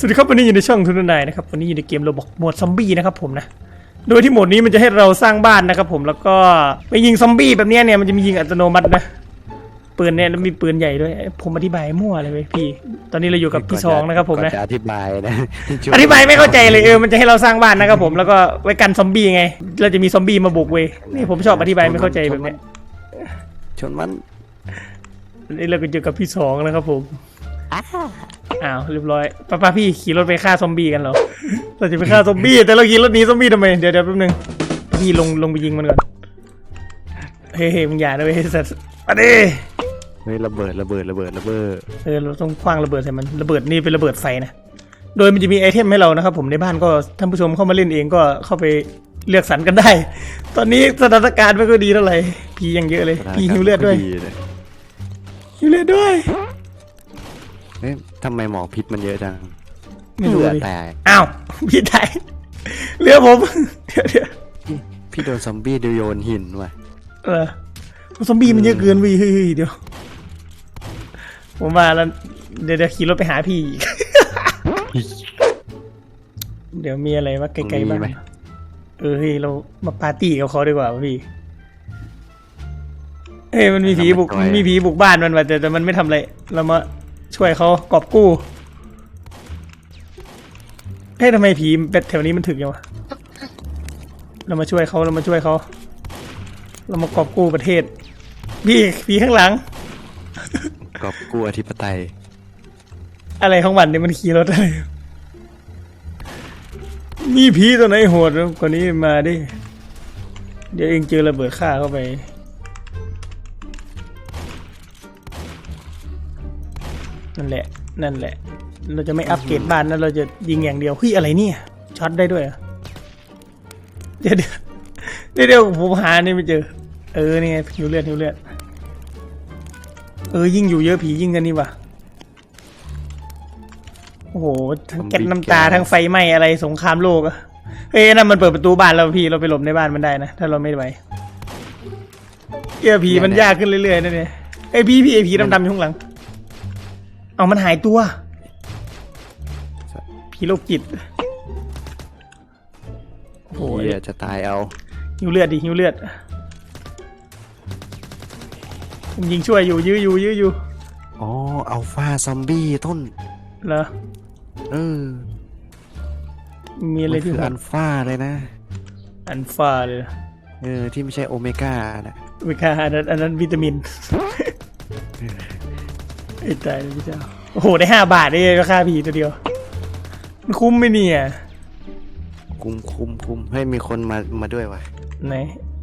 สวัสดีครับวันนี้อยู่ในช่องทุนนายนะครับวันนี้อยู่ในเกมเราบอกโหมดซอมบี้นะครับผมนะโดยที่โหมดนี้มันจะให้เราสร้างบ้านนะครับผมแล้วก็ไปยิงซอมบี้แบบเนี้ยเนี่ยมันจะมียิงอัตโนมัตินะปืนเนี่ยแล้วมีปืนใหญ่ด้วย ผมอธิบายมั่วเลยเว้ยพี่ ตอนนี้เราอยู่กับพี่สองนะครับผมก่อนะจะอธิบายนะอธิบายไม่เข้าใจเลยเออมันจะให้เราสร้างบ้านนะครับผมแล้วก็ไว้กันซอมบี้ไง เราจะมีซอมบี้มาบุกเว้ยนี่ผมชอบอธิบายไม่เข้าใจแบบเนี้ยชนมันนี่เราก็เจอกับพี่สองนะครับผม อ้าวเรียบร้อยป้าป้าพี่ขี่รถไปฆ่าซอมบี้กันเหรอเราจะไปฆ่าซอมบี้แต่เราขี่รถหนีซอมบี้ทำไมเดี๋ยวเดี๋ยวแป๊บนึงพี่ลงลงไปยิงมันก่อนเฮ้ยมึงอย่านะเว้ยสัตว์มาดิเฮ้ยระเบิดระเบิดระเบิดระเบิดเออเราต้องคว้างระเบิดใส่มันระเบิดนี่เป็นระเบิดไฟนะโดยมันจะมีไอเทมให้เรานะครับผมในบ้านก็ท่านผู้ชมเข้ามาเล่นเองก็เข้าไปเลือกสรรกันได้ ตอนนี้สถานการณ์ไม่ค่อยดีเท่าไหร่พียังเยอะเลยพีหิวเลือดด้วยดีเลยหิวเลือดด้วยเอ๊ะ ทำไมหมอพิษมันเยอะจังไม่รู้เลือดดิแตกอ้าว พี่ไทยเรือผม เดี๋ยวเดี๋ยวพี่โดนซอมบี้โยนหินว่ะ เออซอมบี้มันเยอะเกินวิเฮ้ยเดี๋ยว ผมมาแล้ว เดี๋ยวเดี๋ยวขี่รถไปหาพี่อีก เดี๋ยวมีอะไรมาไกลๆบ้างเออเฮ้ยเรามาปาร์ตี้กับเขาดีกว่าวะพี่ เฮ้ยมันมีผีบุกมันมีผีบุกบ้านมันว่ะแต่แต่มันไม่ทำอะไร เรามา ช่วยเขากอบกู้เฮ้ยทำไมผีเป็ดแถวนี้มันถึกยังวะเรามาช่วยเขาเรามาช่วยเขาเรามากอบกู้ประเทศพี่ผีข้างหลัง กอบกู้อธิปไตย อะไรของมันเนี่ยมันขี่รถอะไรมีผีตัวไหนโหดกว่านี้มาดิ เดี๋ยวเองเจอระเบิดฆ่าเข้าไป นั่นแหละ นั่นแหละ เราจะไม่อัปเกรดบ้านนะเราจะยิงอย่างเดียวเฮ้ยอะไรเนี่ยช็อตได้ด้วยเหรอเดี๋ยวเดี๋ยวเดี๋ยวเดี๋ยวผมหานี่ไม่เจอ เออนี่ไงหิวเลือดหิวเลือดเออยิ่งอยู่เยอะผียิ่งกันนี่ว่ะโอ้โหทั้งแก๊สน้ำตาทั้งไฟไหม้อะไรสงครามโลกอะเฮ้ยนั่นมันเปิดประตูบ้านเราพี่เราไปหลบในบ้านมันได้นะถ้าเราไม่ไหวเกียผีมันยากขึ้นเรื่อยๆนั่นเนี่ยไอ้ยพี่พี่ไอ้ผีดำๆอยู่ข้างหลัง เอามันหายตัวผีโรคจิตโอ้โหเฮียจะตายเอาหิวเลือดดิหิวเลือดผมยิงช่วยอยู่ยื้ออยู่ยื้ออยู่อ๋ออัลฟาซอมบี้ต้นเหรอเออมีอะไรมันที่คือหัอันลฟาเลยนะ อันฟาเลยเออที่ไม่ใช่โอเมก้านะวิคาอันนั้นอันนั้นวิตามิน ไอ้ตายแล้วพี่เจ้าโอ้โหได้ห้าบาทได้ราคาผีตัวเดียว มันคุ้มไหมเนี่ย คุมคุมคุมให้มีคนมามาด้วยว่ะไหน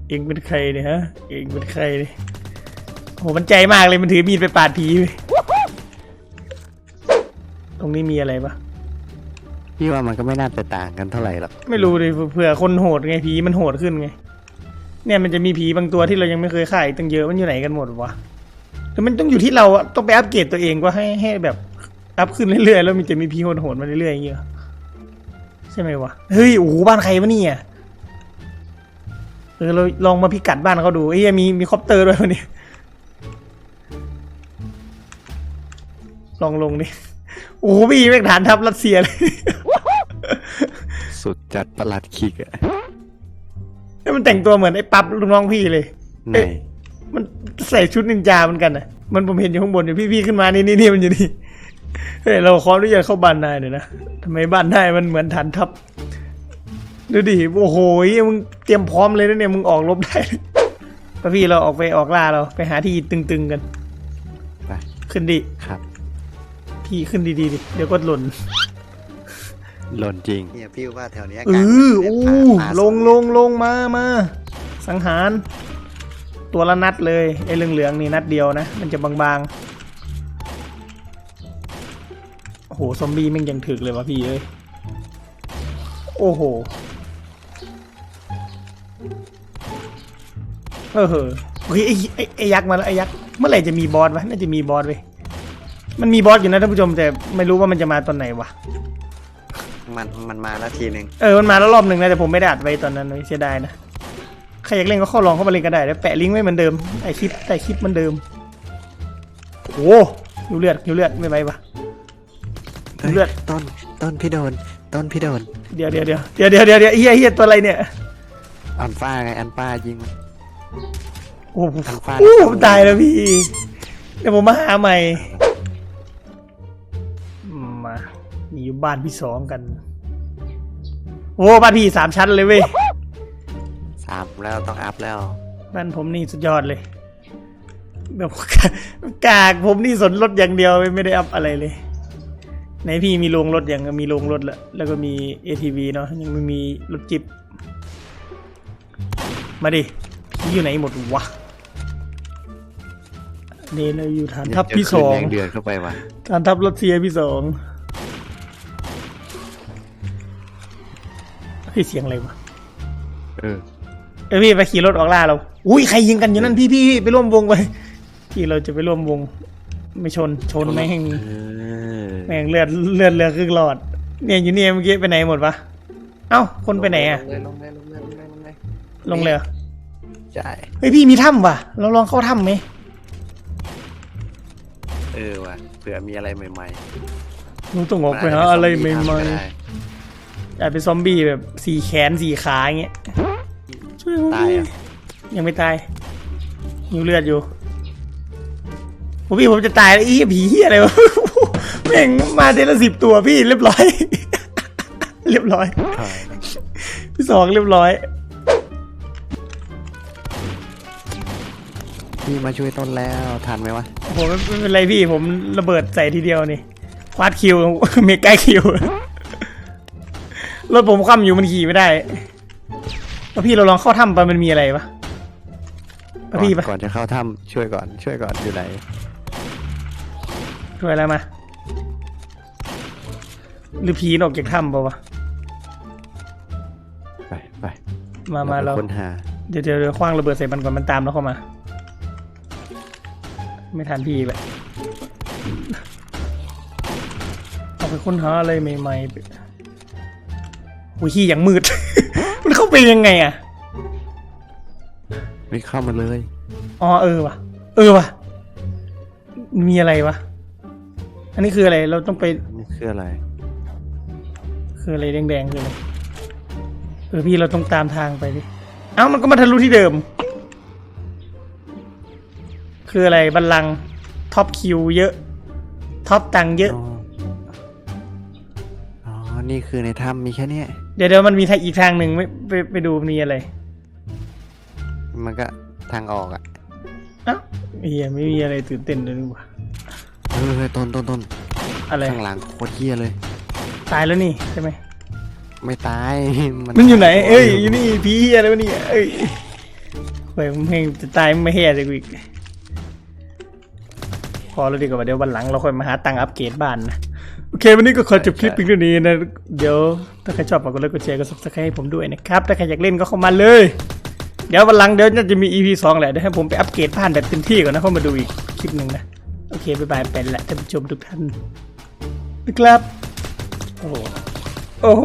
เองเป็นใครเนี่ยฮะ เองเป็นใครเนี่ยโอ้โหมันใจมากเลยมันถือมีดไปปาดผีเลยตรงนี้มีอะไรปะพี่ว่ามันก็ไม่น่าจะต่างกันเท่าไหร่หรอกไม่รู้เลยเผื่อคนโหดไงผีมันโหดขึ้นไง เนี่ยมันจะมีผีบางตัวที่เรายังไม่เคยฆ่าอีกตั้งเยอะมันอยู่ไหนกันหมดวะ แต่มันต้องอยู่ที่เราอะต้องไปอัปเกรดตัวเองว่าให้ให้แบบอัพขึ้นเรื่อยๆแล้วมันจะมีผีโหดๆมาเรื่อยๆอย่างเงี้ยใช่ไหมวะเฮ้ยโอ้โหบ้านใครวะเนี่ยเออเราลองมาพิกัดบ้านเขาดูเอ้ยมีมีคอปเตอร์ด้วยวันนี้ลองลงดิโอ้โหพี่แม่งฐานทัพรัสเซียเลยสุดจัดประหลัดคิกอะแล้วมันแต่งตัวเหมือนไอ้ปั๊บลูกน้องพี่เลยไหน มันใส่ชุดนินจาเหมือนกันนะมันผมเห็นอยู่ข้างบนอยู่พี่ๆขึ้นมานี่นี่นี่มันอยู่นี่เฮ้ยเราขออนุญาตเข้าบ้านนายหน่อยนะทำไมบ้านนายมันเหมือนฐานทัพดูดิโอ้โหมึงเตรียมพร้อมเลยนะเนี่ยมึงออกรบได้พอพี่เราออกไปออกล่าเราไปหาที่ตึงๆกันไปขึ้นดิครับ พี่ขึ้นดีๆดิเดี๋ยวก็หล่นหล่นจริงเนี่ยพี่ว่าแถวเนี้ยเออโอ้ลงลงลงมามาสังหาร ตัวละนัดเลยไอ้เหลืองๆนี่นัดเดียวนะ มันจะบางๆ โอ้โห ซอมบี้แม่งยังถึกเลยวะพี่เอ้ย โอ้โห เออเฮ้ยไอ้ไอ้ไอ้ยักษ์มาแล้วไอ้ยักษ์ เมื่อไหร่จะมีบอสวะ น่าจะมีบอสเว้ย มันมีบอสอยู่นะท่านผู้ชมแต่ไม่รู้ว่ามันจะมาตอนไหนวะ มันมันมาแล้วทีหนึ่งเออ มันมาแล้วรอบหนึ่งนะแต่ผมไม่ได้อัดไว้ตอนนั้นเสียดายนะ ใครอยากเล่นก็เข้าลองเข้ามาเล่นก็ได้แล้วแปะลิงก์ไว้เหมือนเดิมไอคลิปแต่คลิปเหมือนเดิมโอ้หิวเลือดหิวเลือดไม่ไหวปะฮ้ยเลือดต้นต้นพี่โดนต้นพี่โดนเดี๋ยวเดี๋ยวเดี๋ยวเดี๋ยวเดี๋ยวเดี๋ยวเดี๋ยวเฮียเฮียตัวอะไรเนี่ยอันฟ้าไงอันฟ้ายิงมันโอ้โหทางฟ้าโอ้ผมตายแล้วพี่เดี๋ยวผมมาหาใหม่มามีอยู่บ้านพี่สองกันโอ้บ้านพี่สามชั้นเลยเว้ย สามแล้วต้องอัพแล้ว บ้านผมนี่สุดยอดเลย แบบกากผมนี่สนรถอย่างเดียวไม่ได้อัพอะไรเลยไหนพี่มีโรงรถอย่างมีโรงรถแล้วแล้วก็มี ATV เนาะยังไม่มีรถจิบมาดิพี่อยู่ไหนหมดวะนี่เราอยู่ฐานทัพพี่สองแรงเดือดเข้าไปว่ะฐานทัพรัสเซียพี่สองคือเสียงอะไรวะเออ เออพี่ไปขี่รถออกล่าเราอุ้ยใครยิงกันอยู่นั่นพี่พี่พี่ไปร่วมวงไปพี่เราจะไปร่วมวง ไม่ชนชนแม่งเออแม่งเลือดเลือดเรือครึ่งหลอด เนี่ยอยู่เนี่ยเมื่อกี้ไปไหนหมดวะเอ้าคนไปไหนอะลงเลยลงเลยลงเลยลงเลยลงเลยลงเลยเหรอใช่เฮ้ยพี่มีถ้ำว่ะ เราลองเข้าถ้ำไหมเออว่ะเผื่อมีอะไรใหม่หนูต้องๆออกไปหาอะไรใหม่นอาจจะเป็นซอมบี้ทำก็ได้ๆอาจเป็นซอมบี้แบบสี่แขนสี่ขาอย่างเงี้ยช่วยผม ตายอะยังไม่ตายหิวเลือดอยู่ผมพี่ผมจะตายแล้วอีผีเหี้ยอะไรวะแม่งมาเดละสิบตัวพี่เรียบร้อย เรียบร้อยถอยพี่สองเรียบร้อย พี่มาช่วยต้นแล้วทันไหมวะผมไม่ไม่เป็นไรพี่ผมระเบิดใส่ทีเดียวนี่ควาดคิวเมกาคิวรถผมคว่ำอยู่มันขี่ไม่ได้ แล้วพี่เราลองเข้าถ้ำไปมันมีอะไรปะปะพี่ปะก่อนจะเข้าถ้ำช่วยก่อน ช่วยก่อนอยู่ไหนช่วยอะไรมา หรือผีมันออกจากถ้ำปะวะ ไปไปมามาเราไปค้นหาเดี๋ยวเดี๋ยวเดี๋ยวคว้างระเบิดใส่มันก่อนมันตามเราเข้ามา ไม่ทันพี่แบบเอาไปค้นหาอะไรใหม่ๆไปโอ้ยขี้อย่างมืด มันเข้าไปยังไงอะ ไม่เข้ามาเลย อ๋อเออว่ะ เออว่ะ มีอะไรวะ อันนี้คืออะไร เราต้องไปนี่คืออะไร คืออะไรแดงๆคืออะไร เออพี่เราต้องตามทางไปดิ เอ้ามันก็มาทะลุที่เดิม คืออะไรบัลลังก์ท็อปคิวเยอะ ท็อปตังค์เยอะ อ๋อ อ๋อ นี่คือในถ้ำมีแค่เนี้ย เดี๋ยวเดี๋ยวมันมีทางอีกทางหนึ่งไม่ไปไปดูมีอะไรมันก็ทางออกอะเอ้าเฮียไม่มีอะไรตื่นเต้นเลยดีกว่าเออเฮ้ยต้นต้นต้นอะไรข้างหลังโคตรเหี้ยเลย ตายแล้วนี่ใช่ไหมไม่ตายมันอยู่ไหน เอ้ยอยู่นี่ผีเฮียอะไรวะเนี่ยเอ้ยเฮ้ยมึงเฮงจะตายมึงไม่เฮียเลยกูอีกพอแล้วดีกว่าเดี๋ยววันหลังเราค่อยมาหาตังค์อัปเกรดบ้านนะโอ เควันนี้ก็ขอจบคลิปเพียงเท่านี้นะ เดี๋ยว ถ้าใครชอบฝากกดไลค์กดแชร์กด subscribe ให้ผมด้วยนะครับ ถ้าใครอยากเล่นก็เข้ามาเลย เดี๋ยววันหลังเดี๋ยวน่าจะมี EP สองแหละเดี๋ยวให้ผมไปอัปเกรดบ้านแบบเต็มที่ก่อนนะเข้ามาดูอีกคลิปหนึ่งนะ โอเคบ๊ายบายไปละท่านผู้ชมทุกท่านนะครับ โอ้โหโอ้โห